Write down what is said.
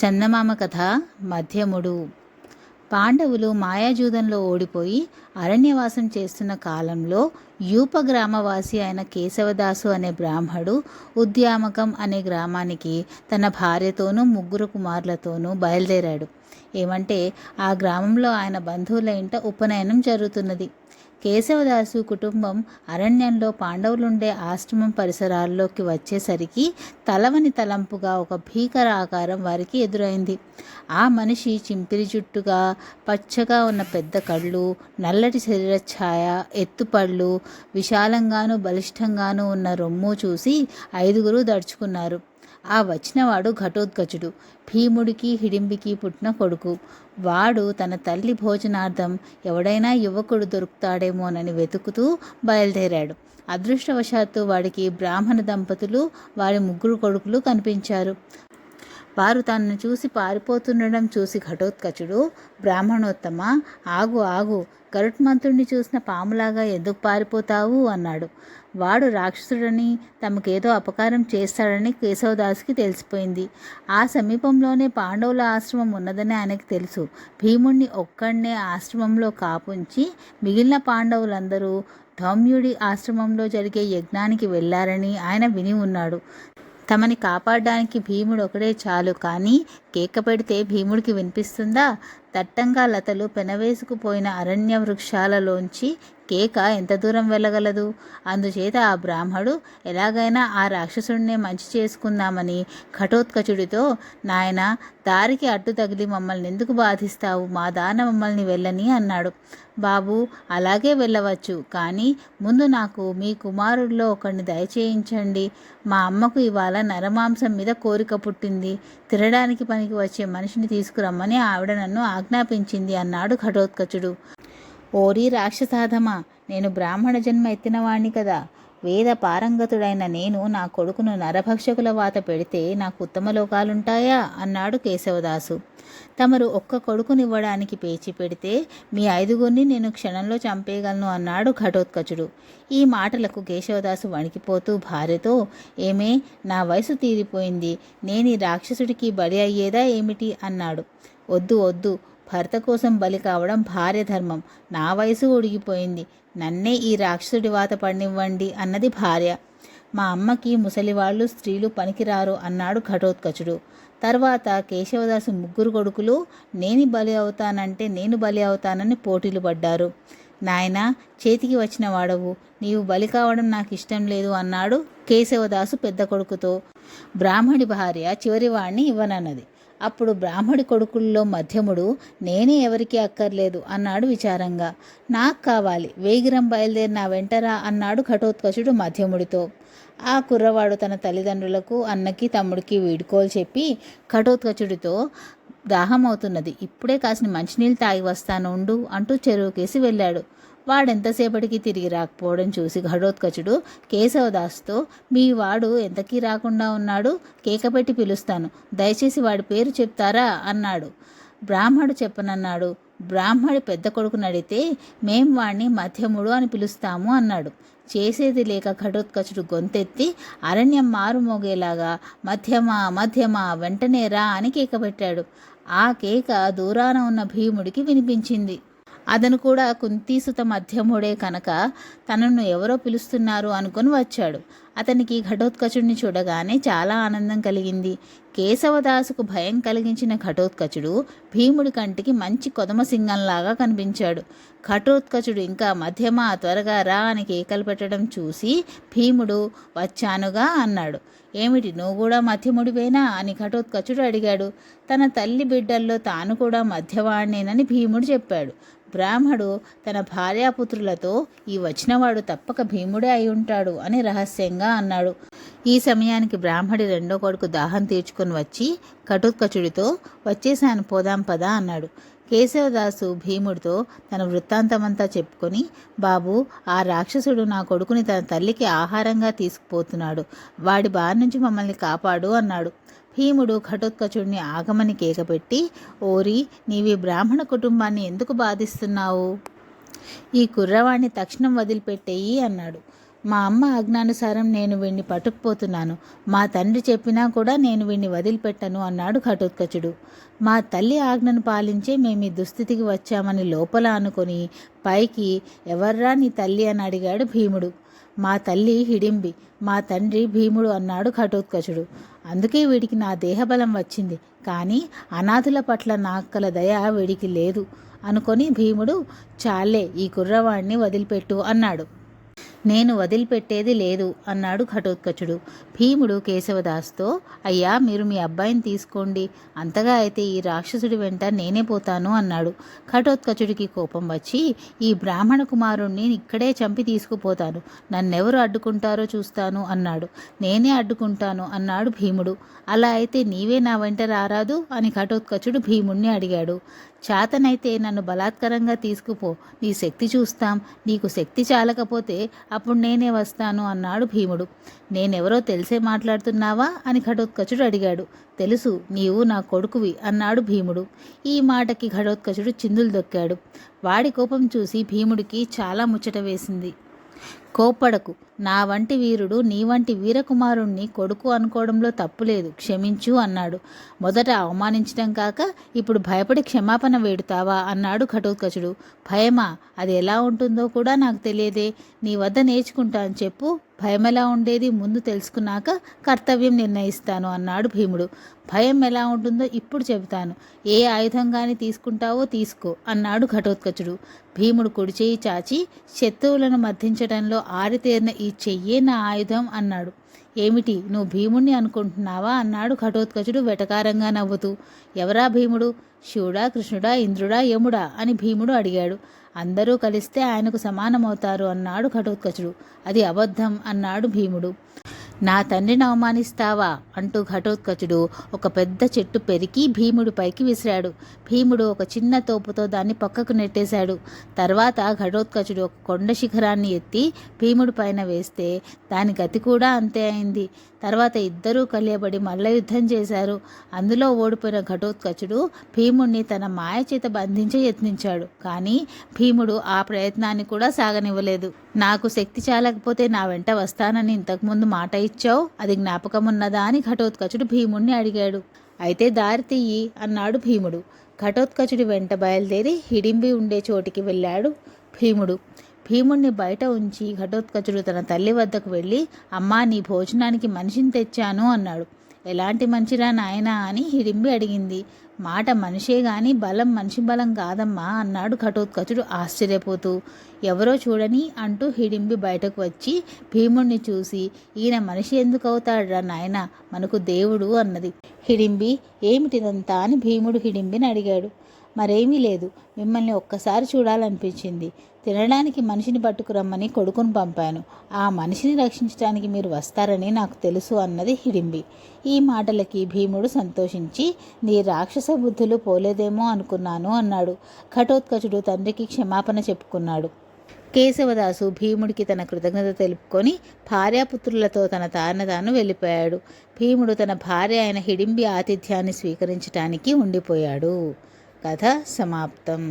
చందమామ కథ మధ్యముడు. పాండవులు మాయాజూదంలో ఓడిపోయి అరణ్యవాసం చేస్తున్న కాలంలో యూప గ్రామవాసి అయిన కేశవదాసు అనే బ్రాహ్మడు ఉద్యామకం అనే గ్రామానికి తన భార్యతోనూ ముగ్గురు కుమారులతోనూ బయలుదేరాడు. ఏమంటే ఆ గ్రామంలో ఆయన బంధువుల ఇంట ఉపనయనం జరుగుతున్నది. కేశవదాసు కుటుంబం అరణ్యంలో పాండవులుండే ఆశ్రమం పరిసరాల్లోకి వచ్చేసరికి తలవని తలంపుగా ఒక భీకర ఆకారం వారికి ఎదురైంది. ఆ మనిషి చింపిరి జుట్టుగా పచ్చగా ఉన్న పెద్ద కళ్ళు నల్లటి శరీరఛాయ ఎత్తుపళ్ళు విశాలంగాను బలిష్టంగాను ఉన్న రొమ్ము చూసి ఐదుగురు దడుచుకున్నారు. ఆ వచ్చినవాడు ఘటోత్కచుడు. భీముడికి హిడింబికి పుట్టిన కొడుకు. వాడు తన తల్లి భోజనార్థం ఎవడైనా యువకుడు దొరుకుతాడేమోనని వెతుకుతూ బయలుదేరాడు. అదృష్టవశాత్తు వాడికి బ్రాహ్మణ దంపతులు వారి ముగ్గురు కొడుకులు కనిపించారు. వారు తనను చూసి పారిపోతుండడం చూసి ఘటోత్కచుడు బ్రాహ్మణోత్తమ ఆగు ఆగు గరుత్మంతుడిని చూసిన పాములాగా ఎందుకు పారిపోతావు అన్నాడు. వాడు రాక్షసుడని తమకేదో అపకారం చేస్తాడని కేశవదాస్కి తెలిసిపోయింది. ఆ సమీపంలోనే పాండవుల ఆశ్రమం ఉన్నదని ఆయనకు తెలుసు. భీముణ్ణి ఒక్కడనే ఆశ్రమంలో కాపుంచి మిగిలిన పాండవులందరూ ధౌమ్యుడి ఆశ్రమంలో జరిగే యజ్ఞానికి వెళ్ళారని ఆయన విని ఉన్నాడు. తమని కాపాడడానికి భీముడు ఒకడే చాలు. కానీ కేక పెడితే భీముడికి వినిపిస్తుందా? దట్టంగా లతలు పెనవేసుకుపోయిన అరణ్య వృక్షాలలోంచి కేక ఎంత దూరం వెళ్ళగలదు? అందుచేత ఆ బ్రాహ్మడు ఎలాగైనా ఆ రాక్షసుడిని మంచి చేసుకుందామని ఘటోత్కచుడితో నాయన దారికి అడ్డు తగిలి మమ్మల్ని ఎందుకు బాధిస్తావు? మా దాన మమ్మల్ని వెళ్ళని అన్నాడు. బాబు అలాగే వెళ్ళవచ్చు కానీ ముందు నాకు మీ కుమారుల్లో ఒకరిని దయచేయించండి. మా అమ్మకు ఇవాళ నరమాంసం మీద కోరిక పుట్టింది. తినడానికి పనికి వచ్చే మనిషిని తీసుకురమ్మని ఆవిడ నన్ను ఆజ్ఞాపించింది అన్నాడు ఘటోత్కచుడు ఓరి రాక్షసాధమా నేను బ్రాహ్మణ జన్మ ఎత్తినవాణ్ణి కదా. వేద పారంగతుడైన నేను నా కొడుకును నరభక్షకుల వాత పెడితే నాకు ఉత్తమ లోకాలుంటాయా? అన్నాడు కేశవదాసు. తమరు ఒక్క కొడుకునివ్వడానికి పేచి పెడితే మీ ఐదుగురిని నేను క్షణంలో చంపేయగలను అన్నాడు ఘటోత్కచుడు. ఈ మాటలకు కేశవదాసు వణికిపోతూ భార్యతో ఏమే నా వయసు తీరిపోయింది. నేను ఈ రాక్షసుడికి బలి అయ్యేదా ఏమిటి? అన్నాడు. వద్దు వద్దు భర్త కోసం బలి కావడం భార్య ధర్మం. నా వయసు ఉడిగిపోయింది నన్నే ఈ రాక్షసుడి వాత పడినివ్వండి అన్నది భార్య. మా అమ్మకి ముసలివాళ్ళు స్త్రీలు పనికిరారు అన్నాడు ఘటోత్కచుడు తర్వాత కేశవదాసు ముగ్గురు కొడుకులు నేను బలి అవుతానంటే నేను బలి అవుతానని పోటీలు పడ్డారు. నాయనా చేతికి వచ్చిన వాడవు. నీవు బలి కావడం నాకు ఇష్టం లేదు అన్నాడు కేశవదాసు పెద్ద కొడుకుతో. బ్రాహ్మడి భార్య చివరి వాణ్ణి ఇవ్వనన్నది. అప్పుడు బ్రాహ్మడి కొడుకుల్లో మధ్యముడు నేనే ఎవరికి అక్కర్లేదు అన్నాడు విచారంగా. నాకు కావాలి వేగిరం బయలుదేరి నా వెంటరా అన్నాడు ఘటోత్కచుడు మధ్యముడితో. ఆ కుర్రవాడు తన తల్లిదండ్రులకు అన్నకి తమ్ముడికి వీడుకోలు చెప్పి ఘటోత్కచుడితో దాహం అవుతున్నది ఇప్పుడే కాసిన మంచినీళ్ళు తాగి వస్తాను ఉండు అంటూ చెరువుకేసి వెళ్ళాడు. వాడెంతసేపటికి తిరిగి రాకపోవడం చూసి ఘటోత్కచుడు కేశవదాస్తో మీ వాడు ఎంతకీ రాకుండా ఉన్నాడు? కేకపెట్టి పిలుస్తాను. దయచేసి వాడి పేరు చెప్తారా అన్నాడు. బ్రాహ్మడు చెప్పనన్నాడు. బ్రాహ్మడి పెద్ద కొడుకుని అడిగితే మేం వాణ్ణి మధ్యముడు అని పిలుస్తాము అన్నాడు. చేసేది లేక ఘటోత్కచుడు గొంతెత్తి అరణ్యం మారుమోగేలాగా మధ్యమా మధ్యమా వెంటనే రా అని కేక పెట్టాడు. ఆ కేక దూరాన ఉన్న భీముడికి వినిపించింది. అతను కూడా కుంతీసుత మధ్యముడే కనుక తనను ఎవరో పిలుస్తున్నారు అనుకుని వచ్చాడు. అతనికి ఘటోత్కచుడిని చూడగానే చాలా ఆనందం కలిగింది. కేశవదాసుకు భయం కలిగించిన ఘటోత్కచుడు భీముడి కంటికి మంచి కొదమ సింగంలాగా కనిపించాడు. ఘటోత్కచుడు ఇంకా మధ్యమా త్వరగా రా అని కేకలు పెట్టడం చూసి భీముడు వచ్చానుగా అన్నాడు. ఏమిటి నువ్వు కూడా మధ్యముడివేనా అని ఘటోత్కచుడు అడిగాడు. తన తల్లి బిడ్డల్లో తాను కూడా మధ్యవాణ్ణేనని భీముడు చెప్పాడు. బ్రాహ్మడు తన భార్యాపుత్రులతో ఈ వచ్చినవాడు తప్పక భీముడే అయి ఉంటాడు అని రహస్యంగా అన్నాడు. ఈ సమయానికి బ్రాహ్మడి రెండో కొడుకు దాహం తీర్చుకొని వచ్చి కటుత్కచుడితో వచ్చేసాను పోదాం పదా అన్నాడు. కేశవదాసు భీముడితో తన వృత్తాంతమంతా చెప్పుకొని బాబు ఆ రాక్షసుడు నా కొడుకుని తన తల్లికి ఆహారంగా తీసుకుపోతున్నాడు. వాడి బారి నుంచి మమ్మల్ని కాపాడు అన్నాడు. భీముడు ఘటోత్కచుడిని ఆగమని కేకపెట్టి ఓరి నీవి బ్రాహ్మణ కుటుంబాన్ని ఎందుకు బాధిస్తున్నావు? ఈ కుర్రవాణ్ణి తక్షణం వదిలిపెట్టేయి అన్నాడు. మా అమ్మ ఆజ్ఞానుసారం నేను వీణ్ణి పట్టుకుపోతున్నాను. మా తండ్రి చెప్పినా కూడా నేను వీణ్ణి వదిలిపెట్టను అన్నాడు ఘటోత్కచుడు. మా తల్లి ఆజ్ఞను పాలించే మేము ఈ దుస్థితికి వచ్చామని లోపల అనుకొని పైకి ఎవర్రా నీ తల్లి అని అడిగాడు భీముడు. మా తల్లి హిడింబి మా తండ్రి భీముడు అన్నాడు ఘటోత్కచుడు అందుకే వీడికి నా దేహబలం వచ్చింది. కానీ అనాథుల పట్ల నాక్కల దయ వీడికి లేదు. అనుకొని భీముడు చాలే ఈ కుర్రవాణ్ణి వదిలిపెట్టు అన్నాడు. నేను వదిలిపెట్టేది లేదు అన్నాడు ఘటోత్కచుడు భీముడు కేశవదాస్తో అయ్యా మీరు మీ అబ్బాయిని తీసుకోండి. అంతగా అయితే ఈ రాక్షసుడి వెంట నేనే పోతాను అన్నాడు. ఘటోత్కచుడికి కోపం వచ్చి ఈ బ్రాహ్మణ కుమారుణ్ణి ఇక్కడే చంపి తీసుకుపోతాను. నన్నెవరు అడ్డుకుంటారో చూస్తాను అన్నాడు. నేనే అడ్డుకుంటాను అన్నాడు భీముడు. అలా అయితే నీవే నా వెంట రారాదు అని ఘటోత్కచుడు భీముణ్ణి అడిగాడు. చాతనైతే నన్ను బలాత్కరంగా తీసుకుపో. నీ శక్తి చూస్తాం. నీకు శక్తి చాలకపోతే అప్పుడు నేనే వస్తాను అన్నాడు భీముడు. నేనెవరో తెలిసే మాట్లాడుతున్నావా? అని ఘటోత్కచుడు అడిగాడు. తెలుసు నీవు నా కొడుకువి అన్నాడు భీముడు. ఈ మాటకి ఘటోత్కచుడు చిందులు దొక్కాడు. వాడి కోపం చూసి భీముడికి చాలా ముచ్చట వేసింది. కోప్పడకు నా వంటి వీరుడు నీ వంటి వీరకుమారుణ్ణి కొడుకు అనుకోవడంలో తప్పులేదు క్షమించు అన్నాడు. మొదట అవమానించడం కాక ఇప్పుడు భయపడి క్షమాపణ వేడుతావా అన్నాడు ఘటోత్కచుడు భయమా? అది ఎలా ఉంటుందో కూడా నాకు తెలియదే. నీ వద్ద నేర్చుకుంటాను చెప్పు. భయం ఎలా ఉండేది ముందు తెలుసుకున్నాక కర్తవ్యం నిర్ణయిస్తాను అన్నాడు భీముడు. భయం ఎలా ఉంటుందో ఇప్పుడు చెబుతాను. ఏ ఆయుధం కానీ తీసుకుంటావో తీసుకో అన్నాడు ఘటోత్కచుడు భీముడు కుడిచేయి చాచి శత్రువులను మర్దించడంలో ఆరితేరిన ఈ చెయ్యే నా ఆయుధం? అన్నాడు. ఏమిటి నువ్వు భీముణ్ణి అనుకుంటున్నావా? అన్నాడు ఘటోత్కచుడు వెటకారంగా నవ్వుతూ. ఎవరా భీముడు? శివుడా కృష్ణుడా ఇంద్రుడా యముడా అని భీముడు అడిగాడు. అందరూ కలిస్తే ఆయనకు సమానమవుతారు అన్నాడు ఘటోత్కచుడు. అది అబద్ధం అన్నాడు భీముడు. నా తండ్రిని అవమానిస్తావా? అంటూ ఘటోత్కచుడు ఒక పెద్ద చెట్టు పెరికి భీముడి పైకి విసిరాడు. భీముడు ఒక చిన్న తోపుతో దాన్ని పక్కకు నెట్టేశాడు. తర్వాత ఘటోత్కచుడు ఒక కొండ శిఖరాన్ని ఎత్తి భీముడి పైన వేస్తే దాని గతి కూడా అంతే అయింది. తర్వాత ఇద్దరూ కలియబడి మల్ల యుద్ధం చేశారు. అందులో ఓడిపోయిన ఘటోత్కచుడు భీముణ్ణి తన మాయ చేత యత్నించాడు. కానీ భీముడు ఆ ప్రయత్నాన్ని కూడా సాగనివ్వలేదు. నాకు శక్తి చాలకపోతే నా వెంట వస్తానని ఇంతకుముందు మాట ఇచ్చావు? అది జ్ఞాపకం ఉన్నదా అని ఘటోత్కచుడు భీముణ్ణి అడిగాడు. అయితే దారి తీయి అన్నాడు భీముడు. ఘటోత్కచుడి వెంట బయలుదేరి హిడింబి ఉండే చోటికి వెళ్ళాడు భీముడు. భీముణ్ణి బయట ఉంచి ఘటోత్కచుడు తన తల్లి వద్దకు వెళ్ళి అమ్మా నీ భోజనానికి మనిషిని తెచ్చాను అన్నాడు. ఎలాంటి మంచిరా నాయనా అని హిడింబి అడిగింది. మాట మనిషే గాని బలం మనిషి బలం కాదమ్మా అన్నాడు ఘటోత్కచుడు ఆశ్చర్యపోతూ. ఎవరో చూడని అంటూ హిడింబి బయటకు వచ్చి భీముణ్ణి చూసి ఈయన మనిషి ఎందుకు అవుతాడురా నాయన? మనకు దేవుడు అన్నది. హిడింబి ఏమిటిదంతా అని భీముడు హిడింబిని అడిగాడు. మరేమీ లేదు. మిమ్మల్ని ఒక్కసారి చూడాలనిపించింది. తినడానికి మనిషిని పట్టుకురమ్మని కొడుకును పంపాను. ఆ మనిషిని రక్షించడానికి మీరు వస్తారని నాకు తెలుసు అన్నది హిడింబి. ఈ మాటలకి భీముడు సంతోషించి నీ రాక్షస బుద్ధులు పోలేదేమో అనుకున్నాను అన్నాడు. ఘటోత్కచుడు తండ్రికి క్షమాపణ చెప్పుకున్నాడు. కేశవదాసు భీముడికి తన కృతజ్ఞత తెలుపుకొని భార్యాపుత్రులతో తన తాన తాను వెళ్ళిపోయాడు. భీముడు తన భార్య అయిన హిడింబి ఆతిథ్యాన్ని స్వీకరించటానికి ఉండిపోయాడు. కథ సమాప్తం.